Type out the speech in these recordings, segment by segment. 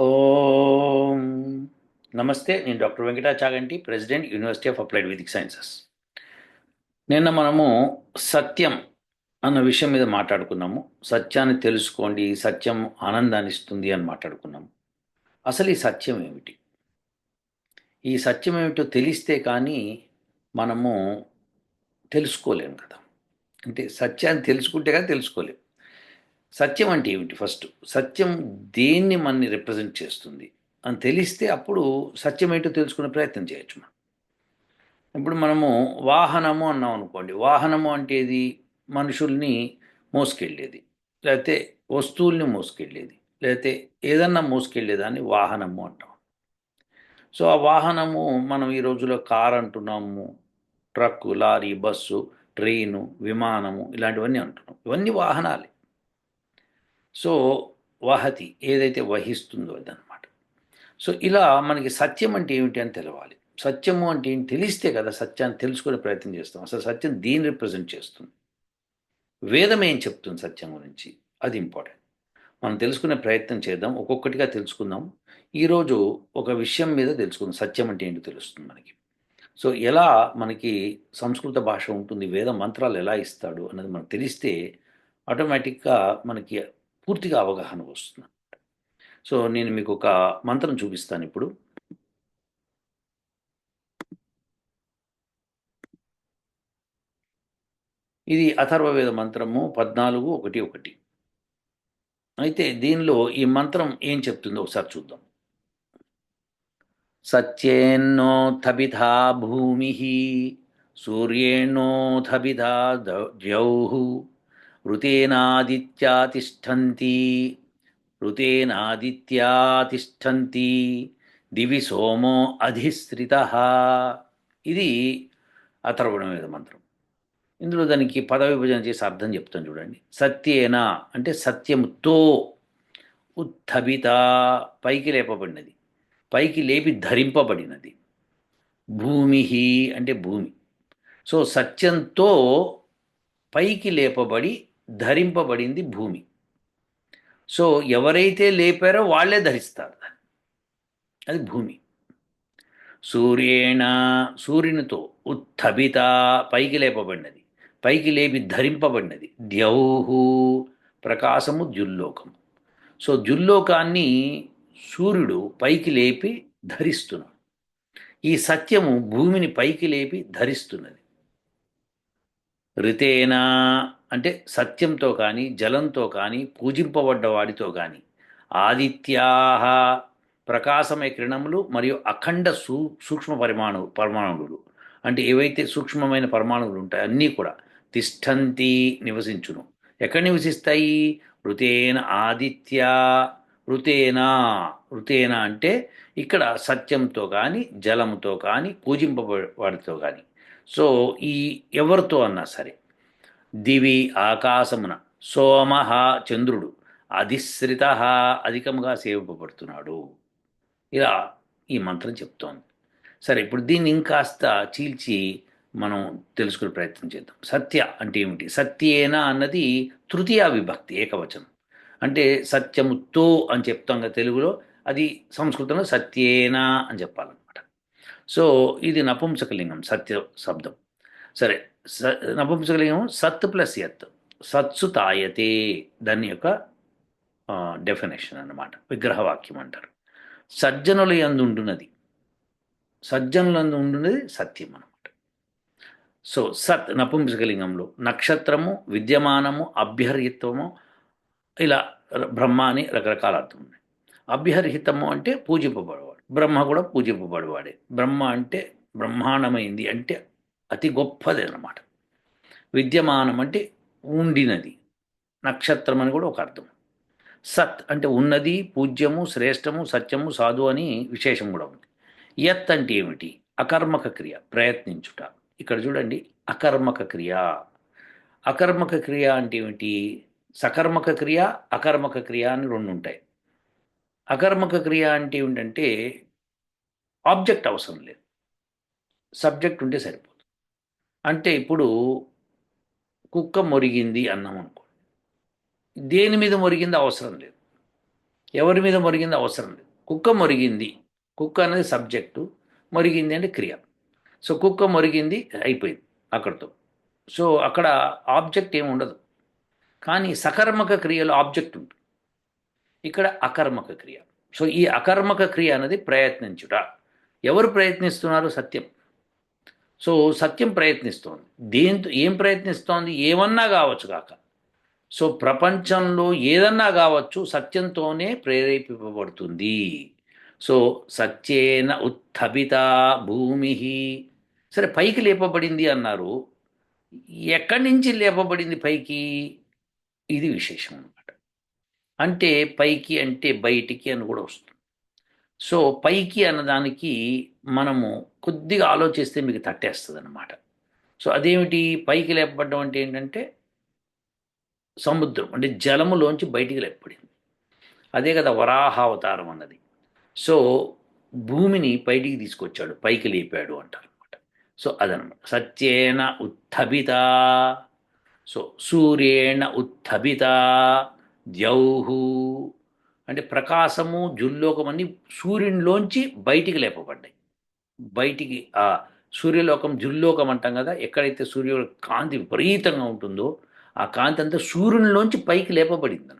ఓం. నమస్తే నేను doctor Venkata Chaganti president university of applied vedic sciences. నిన్న మనము సత్యం అన్న విషయం మీద మాట్లాడుకున్నాము. సత్యాన్ని తెలుసుకోండి సత్యం ఆనందాన్ని ఇస్తుంది అని మాట్లాడుకున్నాము. అసలు ఈ సత్యం ఏమిటి? ఈ సత్యం ఏమిటో తెలిస్తే కానీ మనము తెలుసుకోలేము కదా. అంటే సత్యాన్ని తెలుసుకుంటే కానీ తెలుసుకోలేము సత్యం అంటే ఏమిటి? ఫస్ట్ సత్యం దేన్ని మనని రిప్రజెంట్ చేస్తుంది అని తెలిస్తే అప్పుడు సత్యం ఏంటో తెలుసుకునే ప్రయత్నం చేయొచ్చు మనం. ఇప్పుడు మనము వాహనము అన్నాం అనుకోండి. వాహనము అంటే ఇది మనుషుల్ని మోసుకెళ్ళేది. లేకపోతే వస్తువుల్ని మోసుకెళ్ళేది. లేకపోతే ఏదన్నా మోసుకెళ్ళేదాన్ని వాహనము అంటాం. సో ఆ వాహనము మనం ఈ రోజులో కార్ అంటున్నాము ట్రక్కు లారీ బస్సు ట్రైను విమానము ఇలాంటివన్నీ అంటున్నాం. ఇవన్నీ వాహనాలే. సో వహతి ఏదైతే వహిస్తుందో అదనమాట సో ఇలా మనకి సత్యం అంటే ఏమిటి అని తెలవాలి. సత్యము అంటే ఏంటి తెలిస్తే కదా సత్యాన్ని తెలుసుకునే ప్రయత్నం చేస్తాం. అసలు సత్యం దీన్ని రిప్రజెంట్ చేస్తుంది. వేదం ఏం చెప్తుంది సత్యం గురించి? అది ఇంపార్టెంట్ మనం తెలుసుకునే ప్రయత్నం చేద్దాం. ఒక్కొక్కటిగా తెలుసుకుందాం. ఈరోజు ఒక విషయం మీద తెలుసుకుందాం. సత్యం అంటే ఏంటో తెలుస్తుంది మనకి. సో ఎలా మనకి సంస్కృత భాష ఉంటుంది? వేద మంత్రాలు ఎలా ఇస్తాడు? అన్నది మనకు తెలిస్తే ఆటోమేటిక్గా మనకి పూర్తిగా అవగాహన వస్తుంది. సో నేను మీకు ఒక మంత్రం చూపిస్తాను ఇప్పుడు. ఇది అథర్వవేద మంత్రము పద్నాలుగు ఒకటి ఒకటి. అయితే దీనిలో ఈ మంత్రం ఏం చెప్తుందో ఒకసారి చూద్దాం. సత్యేన్నోథబిధా భూమి సూర్యేణోథబిధా ద్యౌః ఋతేనాదిత్యా తిష్టంతి ఋతేనాదిత్యా తిష్టంతి దివి సోమో అధిశ్రిత ఇది అథర్వణవేద మంత్రం. ఇందులో దానికి పద విభజన చేసి అర్థం చెప్తాను చూడండి. సత్యేనా అంటే సత్యముతో ఉత్థబిత పైకి లేపబడినది. పైకి లేపి ధరింపబడినది. భూమి అంటే భూమి. సో సత్యంతో పైకి లేపబడి ధరింపబడింది భూమి. సో ఎవరైతే లేపారో వాళ్ళే ధరిస్తారు అది భూమి. సూర్యేణ సూర్యునితో ఉత్థబిత పైకి లేపబడినది. పైకి లేపి ధరింపబడినది. ద్యౌహు ప్రకాశము ద్యుల్లోకము. సో ద్యుల్లోకాన్ని సూర్యుడు పైకి లేపి ధరిస్తున్నాడు. ఈ సత్యము భూమిని పైకి లేపి ధరిస్తున్నది. రితేనా అంటే సత్యంతో కానీ జలంతో కానీ పూజింపబడ్డ వాడితో కానీ ఆదిత్యాహ ప్రకాశమయ కిరణములు మరియు అఖండ సూ సూక్ష్మ పరిమాణు పరమాణువులు అంటే ఏవైతే సూక్ష్మమైన పరమాణువులు ఉంటాయో అన్నీ కూడా తిష్టంతి నివసించును. ఎక్కడ నివసిస్తాయి? ఋతేన ఆదిత్య ఋతేనా ఋతేన అంటే ఇక్కడ సత్యంతో కానీ జలంతో కానీ పూజింపబడితో కానీ. సో ఈ ఎవరితో అన్నా సరే దివి ఆకాశమున. సోమహ చంద్రుడు అధిశ్రిత అధికంగా సేవింపబడుతున్నాడు. ఇలా ఈ మంత్రం చెప్తోంది. సరే ఇప్పుడు దీన్ని ఇంకాస్త చీల్చి మనం తెలుసుకునే ప్రయత్నం చేద్దాం. సత్య అంటే ఏమిటి? సత్యేన అన్నది తృతీయ విభక్తి ఏకవచనం. అంటే సత్యముతో అని చెప్తాం కదా తెలుగులో అది సంస్కృతంలో సత్యేనా అని చెప్పాలన్నమాట. సో ఇది నపుంసకలింగం సత్య శబ్దం. సరే స నపుంసకలింగం సత్ ప్లస్ యత్. సత్సు తాయతే దాని యొక్క డెఫినేషన్ అన్నమాట. విగ్రహవాక్యం అంటారు. సజ్జనుల యందు ఉండున్నది సజ్జనులందు ఉండున్నది సత్యం అనమాట సో సత్ నపుంసకలింగంలో నక్షత్రము విద్యమానము అభ్యర్హిత్వము ఇలా బ్రహ్మ అని రకరకాల అర్థం ఉన్నాయి. అభ్యర్హితము అంటే పూజింపబడేవాడు. బ్రహ్మ కూడా పూజింపబడేవాడే. బ్రహ్మ అంటే బ్రహ్మాండమైంది అంటే అతి గొప్పది అన్నమాట విద్యమానం అంటే ఉండినది. నక్షత్రం అని కూడా ఒక అర్థం. సత్ అంటే ఉన్నది పూజ్యము శ్రేష్టము సత్యము సాధు అని విశేషం కూడా ఉంది. యత్ అంటే ఏమిటి? అకర్మక క్రియ. ప్రయత్నించుట. ఇక్కడ చూడండి అకర్మక క్రియ. అకర్మక క్రియ అంటే ఏమిటి? సకర్మక క్రియ అకర్మక క్రియ అని రెండు ఉంటాయి. అకర్మక క్రియ అంటే ఏమిటంటే ఆబ్జెక్ట్ అవసరం లేదు. సబ్జెక్ట్ ఉంటే సరిపోతుంది అంటే ఇప్పుడు కుక్క మొరిగింది అన్నాం అనుకో. దేని మీద మొరిగింది అవసరం లేదు. ఎవరి మీద మొరిగింది అవసరం లేదు. కుక్క మొరిగింది. కుక్క అనేది సబ్జెక్టు మొరిగింది అంటే క్రియ. సో కుక్క మొరిగింది అయిపోయింది అక్కడితో. సో అక్కడ ఆబ్జెక్ట్ ఏమి ఉండదు. కానీ సకర్మక క్రియలో ఆబ్జెక్ట్ ఉంటుంది. ఇక్కడ అకర్మక క్రియ. సో ఈ అకర్మక క్రియ అనేది ప్రయత్నించుట. ఎవరు ప్రయత్నిస్తున్నారు సత్యం. సో సత్యం ప్రయత్నిస్తోంది. దేంతో ఏం ప్రయత్నిస్తోంది? ఏమన్నా కావచ్చు కాక సో ప్రపంచంలో ఏదన్నా కావచ్చు సత్యంతోనే ప్రేరేపింపబడుతుంది. సో సత్యేన ఉత్థపిత భూమి. సరే పైకి లేపబడింది అన్నారు. ఎక్కడి నుంచి లేపబడింది పైకి? ఇది విశేషం అనమాట అంటే పైకి అంటే బయటికి అని కూడా వస్తుంది. సో పైకి అన్నదానికి మనము కొద్దిగా ఆలోచిస్తే మీకు తట్టేస్తుంది అనమాట సో అదేమిటి? పైకి లేపబడ్డం అంటే ఏంటంటే సముద్రం అంటే జలములోంచి బయటికి లేపబడింది. అదే కదా వరాహావతారం అన్నది. సో భూమిని బయటికి తీసుకొచ్చాడు పైకి లేపాడు అంటారు అనమాట సో అదనమాట సత్యేన ఉత్థభిత సో సూర్యేణ ఉత్థభిత ద్యౌహు అంటే ప్రకాశము జుల్లోకం అన్ని సూర్యునిలోంచి బయటికి లేపబడ్డాయి. బయటికి ఆ సూర్యలోకం జుల్లోకం అంటాం కదా ఎక్కడైతే సూర్యుడు కాంతి విపరీతంగా ఉంటుందో ఆ కాంతి అంతా సూర్యునిలోంచి పైకి లేపబడింది.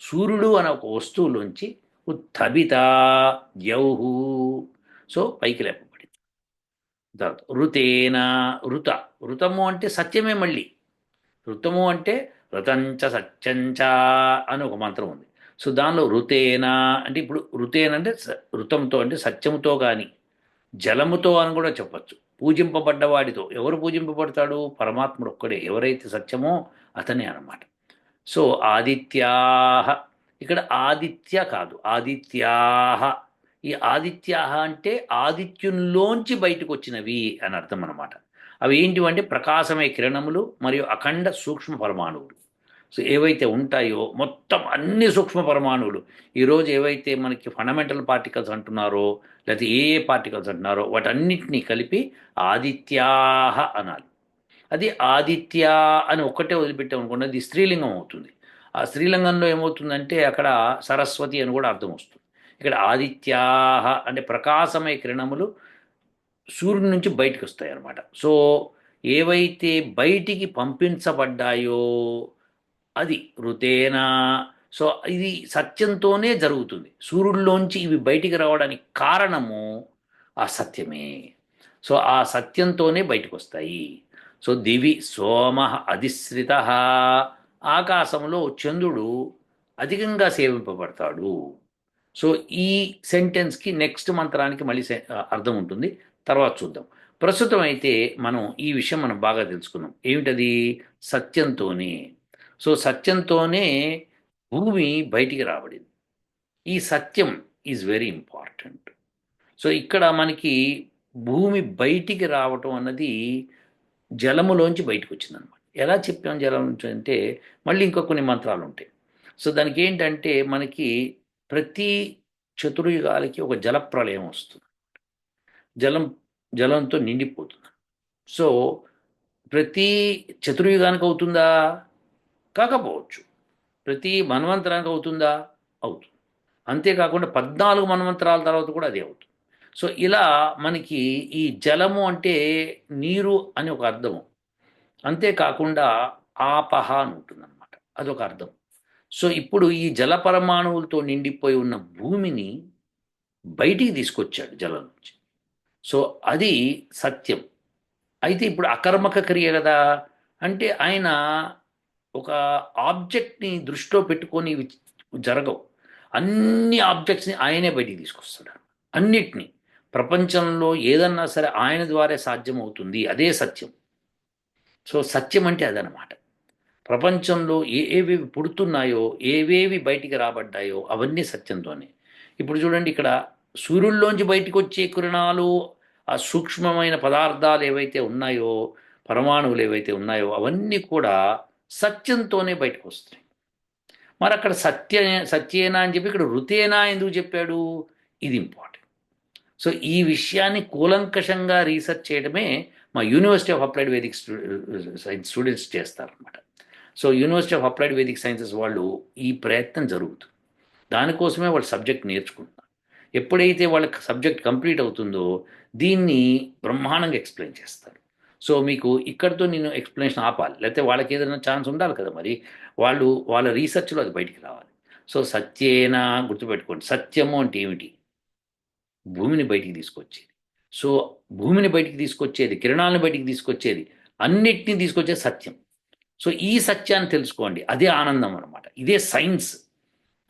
సూర్యుడు అనే ఒక వస్తువులోంచి ఉత్థబిత యౌహు. సో పైకి లేపబడింది. తర్వాత ఋతేన ఋత. ఋతము అంటే సత్యమే మళ్ళీ. ఋతము అంటే ఋతంచ సత్యంచ అని ఒక మంత్రం ఉంది. సో దానిలో ఋతేనా అంటే ఇప్పుడు ఋతేన అంటే స- ఋతంతో అంటే సత్యముతో కానీ జలముతో అని కూడా చెప్పచ్చు. పూజింపబడ్డవాడితో ఎవరు పూజింపబడతాడు? పరమాత్ముడు ఒక్కడే. ఎవరైతే సత్యమో అతనే అనమాట సో ఆదిత్యాహ. ఇక్కడ ఆదిత్య కాదు. ఆదిత్యాహ. ఈ ఆదిత్యాహ అంటే ఆదిత్యుల్లోంచి బయటకు వచ్చినవి అని అర్థం అనమాట అవి ఏంటివంటే ప్రకాశమయ కిరణములు మరియు అఖండ సూక్ష్మ పరమాణువులు. ఏవైతే ఉంటాయో మొత్తం అన్ని సూక్ష్మ పరమాణువులు ఈరోజు ఏవైతే మనకి ఫండమెంటల్ పార్టికల్స్ అంటున్నారో లేకపోతే ఏ ఏ పార్టికల్స్ అంటున్నారో వాటన్నిటినీ కలిపి ఆదిత్యాహ అనాలి. అది ఆదిత్య అని ఒక్కటే వదిలిపెట్టాం అనుకున్నది అది స్త్రీలింగం అవుతుంది. ఆ స్త్రీలింగంలో ఏమవుతుందంటే అక్కడ సరస్వతి అని కూడా అర్థం వస్తుంది. ఇక్కడ ఆదిత్యాహ అంటే ప్రకాశమయ కిరణములు సూర్యుడి నుంచి బయటకు వస్తాయి అన్నమాట సో ఏవైతే బయటికి పంపించబడ్డాయో అది ఋతేనా సో ఇది సత్యంతోనే జరుగుతుంది. సూర్యుడిలోంచి ఇవి బయటికి రావడానికి కారణము ఆ సత్యమే. సో ఆ సత్యంతోనే బయటకు వస్తాయి సో దివి సోమ అధిశ్రిత. ఆకాశంలో చంద్రుడు అధికంగా సేవింపబడతాడు. సో ఈ సెంటెన్స్కి నెక్స్ట్ మంత్రానికి మళ్ళీ అర్థం ఉంటుంది. తర్వాత చూద్దాం. ప్రస్తుతం అయితే మనం ఈ విషయం మనం బాగా తెలుసుకున్నాం. ఏమిటది? సత్యంతోనే. సో సత్యంతోనే భూమి బయటికి రాబడింది. ఈ సత్యం ఈజ్ వెరీ ఇంపార్టెంట్ సో ఇక్కడ మనకి భూమి బయటికి రావటం అన్నది జలములోంచి బయటకు వచ్చిందనమాట ఎలా చెప్పాం జలం నుంచి అంటే మళ్ళీ ఇంకా కొన్ని మంత్రాలు ఉంటాయి. సో దానికి ఏంటంటే మనకి ప్రతి చతుర్యుగాలకి ఒక జలప్రలయం వస్తుంది. జలం జలంతో నిండిపోతుంది. సో ప్రతి చతుర్యుగానికి అవుతుందా కాకపోవచ్చు. ప్రతి మన్వంతరానికి అవుతుందా? అవుతుంది. అంతేకాకుండా పద్నాలుగు మన్వంతరాల తర్వాత కూడా అదే అవుతుంది. సో ఇలా మనకి ఈ జలము అంటే నీరు అని ఒక అర్థము. అంతేకాకుండా ఆపహ అని ఉంటుందన్నమాట. అదొక అర్థం. సో ఇప్పుడు ఈ జల పరమాణువులతో నిండిపోయి ఉన్న భూమిని బయటికి తీసుకొచ్చాడు జలం నుంచి. సో అది సత్యం. అయితే ఇప్పుడు అకర్మక క్రియ కదా? అంటే ఆయన ఒక ఆబ్జెక్ట్ని దృష్టిలో పెట్టుకొని జరగవు. అన్ని ఆబ్జెక్ట్స్ని ఆయనే బయటికి తీసుకొస్తాడు. అన్నిటినీ. ప్రపంచంలో ఏదన్నా సరే ఆయన ద్వారా సాధ్యమవుతుంది. అదే సత్యం. సో సత్యం అంటే అదనమాట ప్రపంచంలో ఏ ఏవేవి పుడుతున్నాయో ఏవేవి బయటికి రాబడ్డాయో అవన్నీ సత్యంతోనే. ఇప్పుడు చూడండి ఇక్కడ సూర్యుల్లోంచి బయటికి వచ్చే కిరణాలు ఆ సూక్ష్మమైన పదార్థాలు ఏవైతే ఉన్నాయో పరమాణువులు ఏవైతే ఉన్నాయో అవన్నీ కూడా సత్యంతోనే బయటకు వస్తున్నాయి. మరి అక్కడ సత్య సత్యేనా అని చెప్పి ఇక్కడ ఋతేనా ఎందుకు చెప్పాడు? ఇది ఇంపార్టెంట్. సో ఈ విషయాన్ని కూలంకషంగా రీసెర్చ్ చేయడమే మా university of applied vedic science students చేస్తారనమాట so university of applied vedic sciences వాళ్ళు ఈ ప్రయత్నం జరుగుతుంది. దానికోసమే వాళ్ళు సబ్జెక్ట్ నేర్చుకుంటున్నారు. ఎప్పుడైతే వాళ్ళకి సబ్జెక్ట్ కంప్లీట్ అవుతుందో దీన్ని బ్రహ్మాండంగా ఎక్స్ప్లెయిన్ చేస్తారు. సో మీకు ఇక్కడితో నేను ఎక్స్ప్లెనేషన్ ఆపాలి. లేకపోతే వాళ్ళకి ఏదైనా ఛాన్స్ ఉండాలి కదా మరి. వాళ్ళు వాళ్ళ రీసెర్చ్లో అది బయటికి రావాలి. సో సత్యేనా గుర్తుపెట్టుకోండి. సత్యము అంటే ఏమిటి? భూమిని బయటికి తీసుకొచ్చేది. సో భూమిని బయటికి తీసుకొచ్చేది కిరణాలను బయటికి తీసుకొచ్చేది అన్నిటినీ తీసుకొచ్చేది సత్యం. సో ఈ సత్యాన్ని తెలుసుకోండి. అదే ఆనందం అనమాట ఇదే సైన్స్.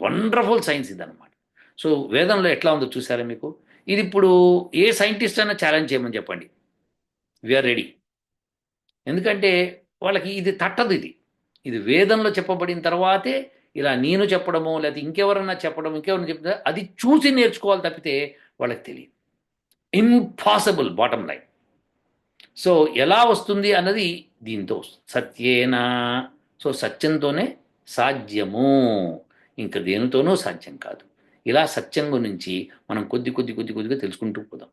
వండర్ఫుల్ సైన్స్ ఇదనమాట సో వేదంలో ఎట్లా ఉందో చూసారా మీకు? ఇది ఇప్పుడు ఏ సైంటిస్ట్ అయినా ఛాలెంజ్ చేయమని చెప్పండి. వీఆర్ రెడీ ఎందుకంటే వాళ్ళకి ఇది తట్టదు ఇది. ఇది వేదంలో చెప్పబడిన తర్వాతే ఇలా నేను చెప్పడమో లేకపోతే ఇంకెవరన్నా చెప్పడం ఇంకెవరన్నా చెప్తే అది చూసి నేర్చుకోవాలి తప్పితే వాళ్ళకి తెలియదు. ఇంపాసిబుల్ బాటమ్ లైన్ సో ఎలా వస్తుంది అన్నది దీంతో సత్యేనా? సో సత్యంతోనే సాధ్యము. ఇంకా దేనితోనూ సాధ్యం కాదు. ఇలా సత్యం గురించి మనం కొద్ది కొద్ది కొద్ది కొద్దిగా తెలుసుకుంటూ పోదాం.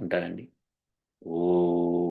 ఉంటారండి? ఓ